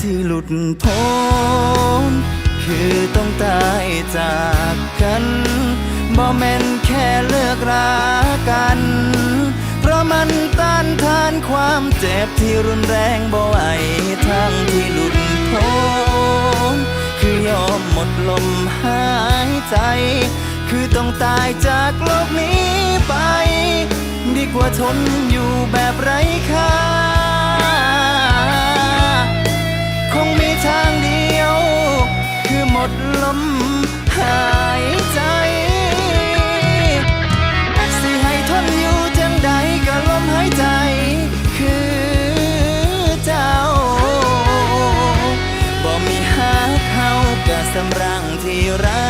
ที่หลุดพ้นคือต้องตายจากกันบ่แม่นแค่เลิกรากัน เพราะมันต้านทานความเจ็บที่รุนแรงบ่ไหวทั้งที่หลุดพ้นคือยอมหมดลมหายใจ คือต้องตายจากโลกนี้ไป ดีกว่าทนอยู่แบบไร้ สำรังที่รัก